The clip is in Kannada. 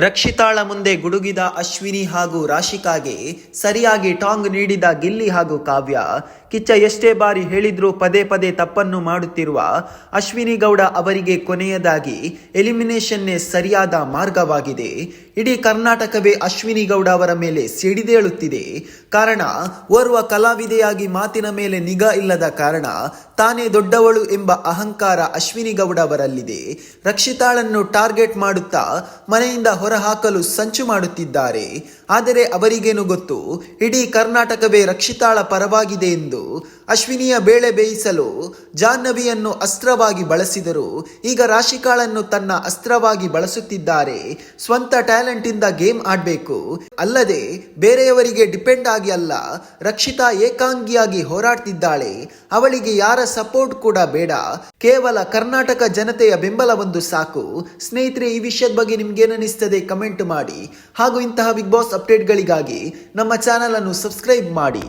ರಕ್ಷಿತಾಳ ಮುಂದೆ ಗುಡುಗಿದ ಅಶ್ವಿನಿ ಹಾಗೂ ರಾಶಿಕಾಗೆ ಸರಿಯಾಗಿ ಟಾಂಗ್ ನೀಡಿದ ಗಿಲ್ಲಿ ಹಾಗೂ ಕಾವ್ಯ. ಕಿಚ್ಚ ಎಷ್ಟೇ ಬಾರಿ ಹೇಳಿದ್ರೂ ಪದೇ ಪದೇ ತಪ್ಪನ್ನು ಮಾಡುತ್ತಿರುವ ಅಶ್ವಿನಿ ಗೌಡ ಅವರಿಗೆ ಕೊನೆಯದಾಗಿ ಎಲಿಮಿನೇಷನ್ನೇ ಸರಿಯಾದ ಮಾರ್ಗವಾಗಿದೆ. ಇಡೀ ಕರ್ನಾಟಕವೇ ಅಶ್ವಿನಿ ಗೌಡ ಅವರ ಮೇಲೆ ಸಿಡಿದೇಳುತ್ತಿದೆ. ಕಾರಣ, ಓರ್ವ ಕಲಾವಿದೆಯಾಗಿ ಮಾತಿನ ಮೇಲೆ ನಿಗಾ ಇಲ್ಲದ ಕಾರಣ ತಾನೇ ದೊಡ್ಡವಳು ಎಂಬ ಅಹಂಕಾರ ಅಶ್ವಿನಿ ಗೌಡ ಅವರಲ್ಲಿದೆ. ರಕ್ಷಿತಾಳನ್ನು ಟಾರ್ಗೆಟ್ ಮಾಡುತ್ತಾ ಮನೆಯಿಂದ ಹೊರಹಾಕಲು ಸಂಚು ಮಾಡುತ್ತಿದ್ದಾರೆ. ಆದರೆ ಅವರಿಗೇನು ಗೊತ್ತು? ಇಡೀ ಕರ್ನಾಟಕವೇ ರಕ್ಷಿತಾಳ ಪರವಾಗಿದೆ ಎಂದು ಅಶ್ವಿನಿಯ ಬೇಳೆ ಬೇಯಿಸಲು ಜಾಹ್ನವಿಯನ್ನು ಅಸ್ತ್ರವಾಗಿ ಬಳಸಿದರು. ಈಗ ರಾಶಿಕಾಳನ್ನು ತನ್ನ ಅಸ್ತ್ರವಾಗಿ ಬಳಸುತ್ತಿದ್ದಾರೆ. ಸ್ವಂತ ಟ್ಯಾಲೆಂಟ್ ಇಂದ ಗೇಮ್ ಆಡಬೇಕು. ಅಲ್ಲದೆ ಬೇರೆಯವರಿಗೆ ಡಿಪೆಂಡ್ ಆಗಿ ಅಲ್ಲ, ರಕ್ಷಿತಾ ಏಕಾಂಗಿಯಾಗಿ ಹೋರಾಡ್ತಿದ್ದಾಳೆ. ಅವಳಿಗೆ ಯಾರ ಸಪೋರ್ಟ್ ಕೂಡ ಬೇಡ. ಕೇವಲ ಕರ್ನಾಟಕ ಜನತೆಯ ಬೆಂಬಲ ಒಂದು ಸಾಕು. ಸ್ನೇಹಿತರೆ, ಈ ವಿಷಯದ ಬಗ್ಗೆ ನಿಮ್ಗೇನಿಸ್ತದೆ ಕಮೆಂಟ್ ಮಾಡಿ. ಹಾಗೂ ಇಂತಹ ಬಿಗ್ ಬಾಸ್ ಅಪ್ಡೇಟ್ಗಳಿಗಾಗಿ ನಮ್ಮ ಚಾನಲ್ ಅನ್ನು ಸಬ್ಸ್ಕ್ರೈಬ್ ಮಾಡಿ.